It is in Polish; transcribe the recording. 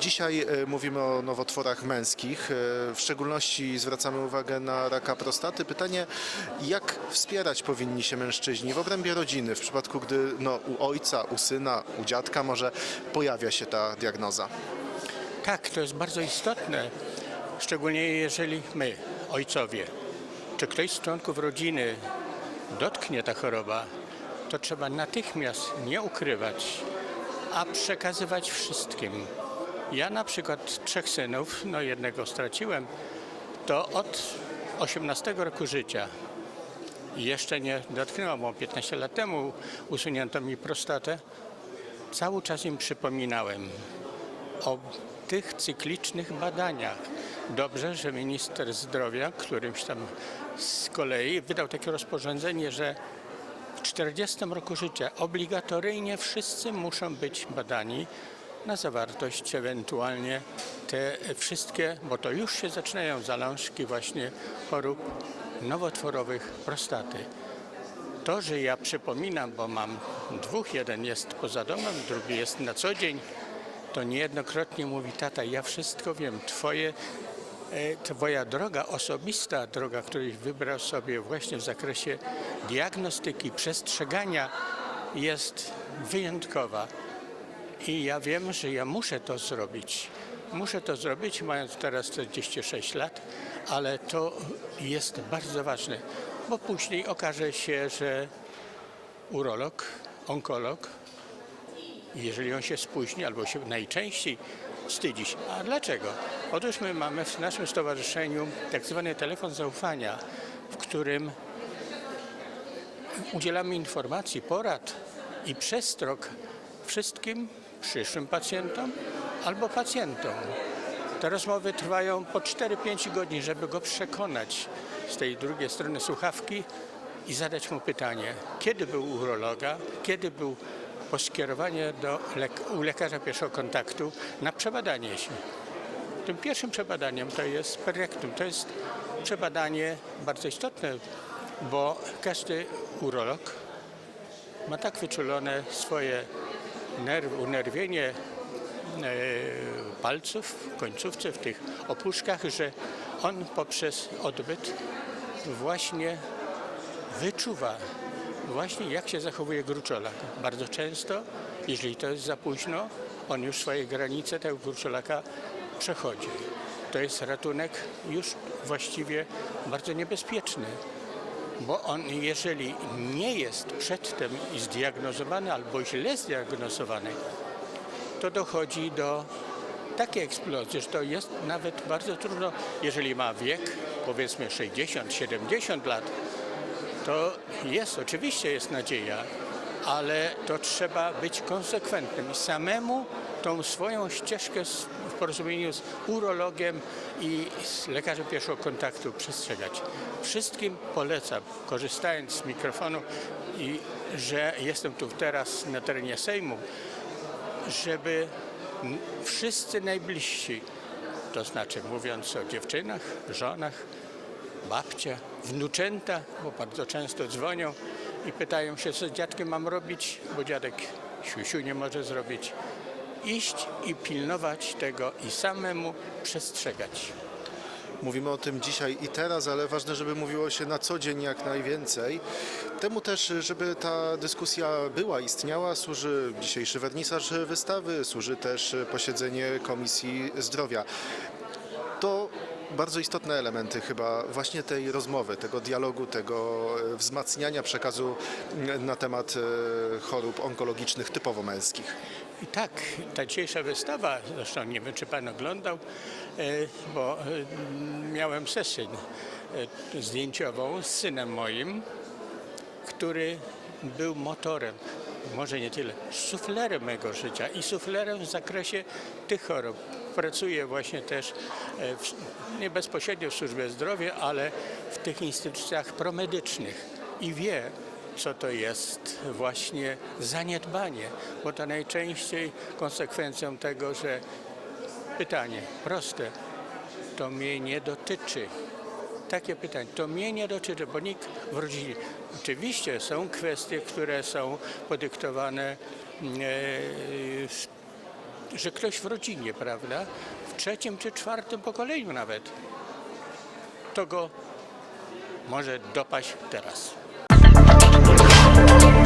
Dzisiaj e, mówimy o nowotworach męskich. E, W szczególności zwracamy uwagę na raka prostaty. Pytanie, jak wspierać powinni się mężczyźni w obrębie rodziny, w przypadku gdy no, u ojca, u syna, u dziadka może pojawia się ta diagnoza? Tak, to jest bardzo istotne, szczególnie jeżeli my, ojcowie, czy ktoś z członków rodziny dotknie ta choroba, to trzeba natychmiast nie ukrywać, a przekazywać wszystkim. Ja na przykład trzech synów, no jednego straciłem, to od 18 roku życia jeszcze nie dotknęłam, bo 15 lat temu usunięto mi prostatę, cały czas im przypominałem o tych cyklicznych badaniach. Dobrze, że minister zdrowia, którymś tam z kolei wydał takie rozporządzenie, że w 40 roku życia obligatoryjnie wszyscy muszą być badani na zawartość ewentualnie te wszystkie, bo to już się zaczynają zalążki właśnie chorób nowotworowych prostaty. To, że ja przypominam, bo mam dwóch, jeden jest poza domem, drugi jest na co dzień, to niejednokrotnie mówi tata, ja wszystko wiem, twoje, e, twoja droga osobista, droga, której wybrał sobie właśnie w zakresie diagnostyki, przestrzegania jest wyjątkowa. I ja wiem, że ja muszę to zrobić. Muszę to zrobić, mając teraz 46 lat, ale to jest bardzo ważne, bo później okaże się, że urolog, onkolog, jeżeli on się spóźni, albo się najczęściej wstydzi. A dlaczego? Otóż my mamy w naszym stowarzyszeniu tak zwany telefon zaufania, w którym udzielamy informacji, porad i przestrog wszystkim przyszłym pacjentom albo pacjentom. Te rozmowy trwają po 4-5 godzin, żeby go przekonać z tej drugiej strony słuchawki i zadać mu pytanie, kiedy był urologa, kiedy był po skierowanie do lek- u lekarza pierwszego kontaktu na przebadanie się. Tym pierwszym przebadaniem to jest perektum. To jest przebadanie bardzo istotne, bo każdy urolog ma tak wyczulone swoje nerw, unerwienie e, palców w końcówce, w tych opuszkach, że on poprzez odbyt właśnie wyczuwa właśnie jak się zachowuje gruczolak. Bardzo często, jeżeli to jest za późno, on już swoje granice tego gruczolaka przechodzi. To jest ratunek już właściwie bardzo niebezpieczny, bo on jeżeli nie jest przedtem zdiagnozowany albo źle zdiagnozowany, to dochodzi do takiej eksplozji, że to jest nawet bardzo trudno, jeżeli ma wiek, powiedzmy 60-70 lat, to jest, oczywiście jest nadzieja, ale to trzeba być konsekwentnym i samemu tą swoją ścieżkę w porozumieniu z urologiem i z lekarzem pierwszego kontaktu przestrzegać. Wszystkim polecam, korzystając z mikrofonu i że jestem tu teraz na terenie Sejmu, żeby wszyscy najbliżsi, to znaczy mówiąc o dziewczynach, żonach, babcia, wnuczęta, bo bardzo często dzwonią i pytają się, co z dziadkiem mam robić, bo dziadek siusiu nie może zrobić. Iść i pilnować tego i samemu przestrzegać. Mówimy o tym dzisiaj i teraz, ale ważne, żeby mówiło się na co dzień jak najwięcej. Temu też, żeby ta dyskusja była, istniała, służy dzisiejszy wernisaż wystawy, służy też posiedzenie Komisji Zdrowia. To bardzo istotne elementy chyba właśnie tej rozmowy, tego dialogu, tego e, wzmacniania przekazu na temat e, chorób onkologicznych typowo męskich. I tak, ta dzisiejsza wystawa, zresztą nie wiem, czy pan oglądał, e, bo e, miałem sesję e, zdjęciową z synem moim, który był motorem, może nie tyle, suflerem mego życia i suflerem w zakresie tych chorób. Pracuje właśnie też w, nie bezpośrednio w służbie zdrowia, ale w tych instytucjach promedycznych i wie, co to jest właśnie zaniedbanie, bo to najczęściej konsekwencją tego, że pytanie proste, to mnie nie dotyczy. Takie pytanie, to mnie nie dotyczy, bo nikt w rodzinie. Oczywiście są kwestie, które są podyktowane e, że ktoś w rodzinie, prawda, w trzecim czy czwartym pokoleniu nawet, to go może dopaść teraz. Thank you.